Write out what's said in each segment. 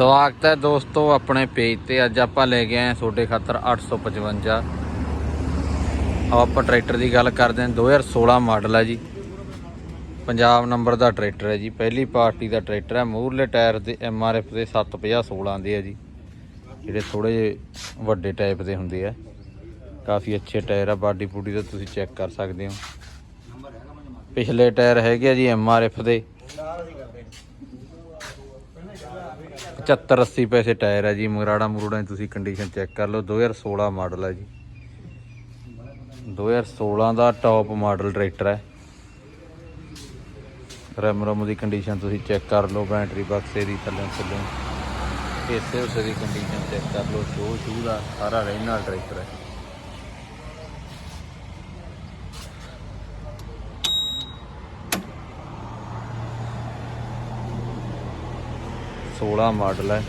ਸਵਾਗਤ ਹੈ ਦੋਸਤੋ ਆਪਣੇ ਪੇਜ ਤੇ। ਅੱਜ ਆਪਾਂ ਲੈ ਕੇ ਆਏ ਤੁਹਾਡੇ ਖਾਤਰ 855 ਆਓ ਆਪਾਂ ਟਰੈਕਟਰ ਦੀ ਗੱਲ ਕਰਦੇ ਹਾਂ। 2016 ਮਾਡਲ ਹੈ ਜੀ। ਪੰਜਾਬ ਨੰਬਰ ਦਾ ਟਰੈਕਟਰ ਹੈ ਜੀ। ਪਹਿਲੀ ਪਾਰਟੀ ਦਾ ਟਰੈਕਟਰ ਹੈ। ਮੂਹਰਲੇ ਟਾਇਰ ਦੇ ਐਮਆਰਐਫ ਦੇ 750 16 ਦੇ ਹੈ ਜੀ। ਜਿਹੜੇ ਥੋੜੇ ਜਿਹੇ ਵੱਡੇ ਟਾਈਪ ਦੇ ਹੁੰਦੇ ਆ। ਕਾਫੀ ਅੱਛੇ ਟਾਇਰ ਆ। ਬਾਡੀ ਪੂਡੀ ਦਾ ਤੁਸੀਂ ਚੈੱਕ ਕਰ ਸਕਦੇ ਹੋ। ਪਿਛਲੇ ਟਾਇਰ ਹੈਗੇ ਆ ਜੀ ਐਮਆਰਐਫ ਦੇ। 75 80 ਪੈਸੇ ਟਾਇਰ ਹੈ ਜੀ ਮਗਰਾੜਾ ਮਰੂੜਾ ਦੀ ਤੁਸੀਂ ਕੰਡੀਸ਼ਨ ਚੈੱਕ ਕਰ ਲਓ 2016 ਮਾਡਲ ਹੈ ਜੀ। 2016 ਦਾ ਟੌਪ ਮਾਡਲ ਟਰੈਕਟਰ ਹੈ ਰਮ ਰਮ ਦੀ ਕੰਡੀਸ਼ਨ ਤੁਸੀਂ ਚੈੱਕ ਕਰ ਲਓ ਬੈਟਰੀ ਬਕਸੇ ਦੀ ਥੱਲੇ ਥੱਲੇ। ਇਸੇ ਉਸੇ ਦੀ ਕੰਡੀਸ਼ਨ ਚੈੱਕ ਕਰ ਲਓ ਸ਼ੋ ਸ਼ੂ ਦਾ ਸਾਰਾ ਰਹਿਣਾ ਟਰੈਕਟਰ ਹੈ ਸੋਲਾਂ ਮਾਡਲ ਹੈ।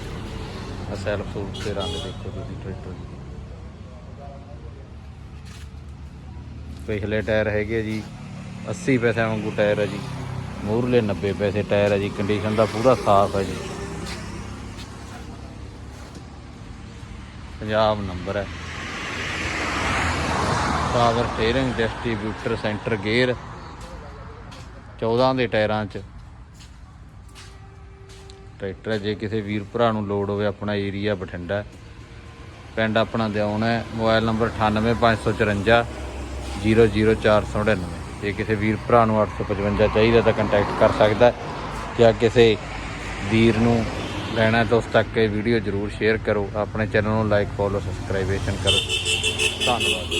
ਆ ਸੈਲਫ ਸੂਟ ਤੇ ਰੰਗ ਦੇਖੋ ਤੁਸੀਂ ਟਰੈਕਟਰ ਦੀ। ਪਿਛਲੇ ਟਾਇਰ ਹੈਗੇ ਆ ਜੀ 80 ਪੈਸੇ ਵਾਂਗੂ ਟਾਇਰ ਹੈ ਜੀ। ਮੂਰਲੇ 90 ਪੈਸੇ ਟਾਇਰ ਹੈ ਜੀ ਕੰਡੀਸ਼ਨ ਦਾ ਪੂਰਾ ਸਾਫ਼ ਹੈ ਜੀ। ਪੰਜਾਬ ਨੰਬਰ ਹੈ। Power steering distributor centre gear 14 ਦੇ ਟਾਇਰਾਂ 'ਚ ਟਰੈਕਟਰ ਹੈ, ਜੇ ਕਿਸੇ ਵੀਰ ਭਰਾ ਨੂੰ ਲੋੜ ਹੋਵੇ ਆਪਣਾ ਏਰੀਆ ਬਠਿੰਡਾ ਪਿੰਡ ਆਪਣਾ ਦਿਉਣਾ ਹੈ ਮੋਬਾਈਲ ਨੰਬਰ 98554 00499 ਜੇ ਕਿਸੇ ਵੀਰ ਭਰਾ ਨੂੰ 855 ਚਾਹੀਦਾ ਤਾਂ ਕੰਟੈਕਟ ਕਰ ਸਕਦਾ ਜਾਂ ਕਿਸੇ ਵੀਰ ਨੂੰ ਲੈਣਾ ਤਾਂ ਉਸ ਤੱਕ ਇਹ ਵੀਡੀਓ ਜ਼ਰੂਰ ਸ਼ੇਅਰ ਕਰੋ। ਆਪਣੇ ਚੈਨਲ ਨੂੰ ਲਾਈਕ ਫੋਲੋ ਸਬਸਕ੍ਰਾਈਬੇਸ਼ਨ ਕਰੋ। ਧੰਨਵਾਦ।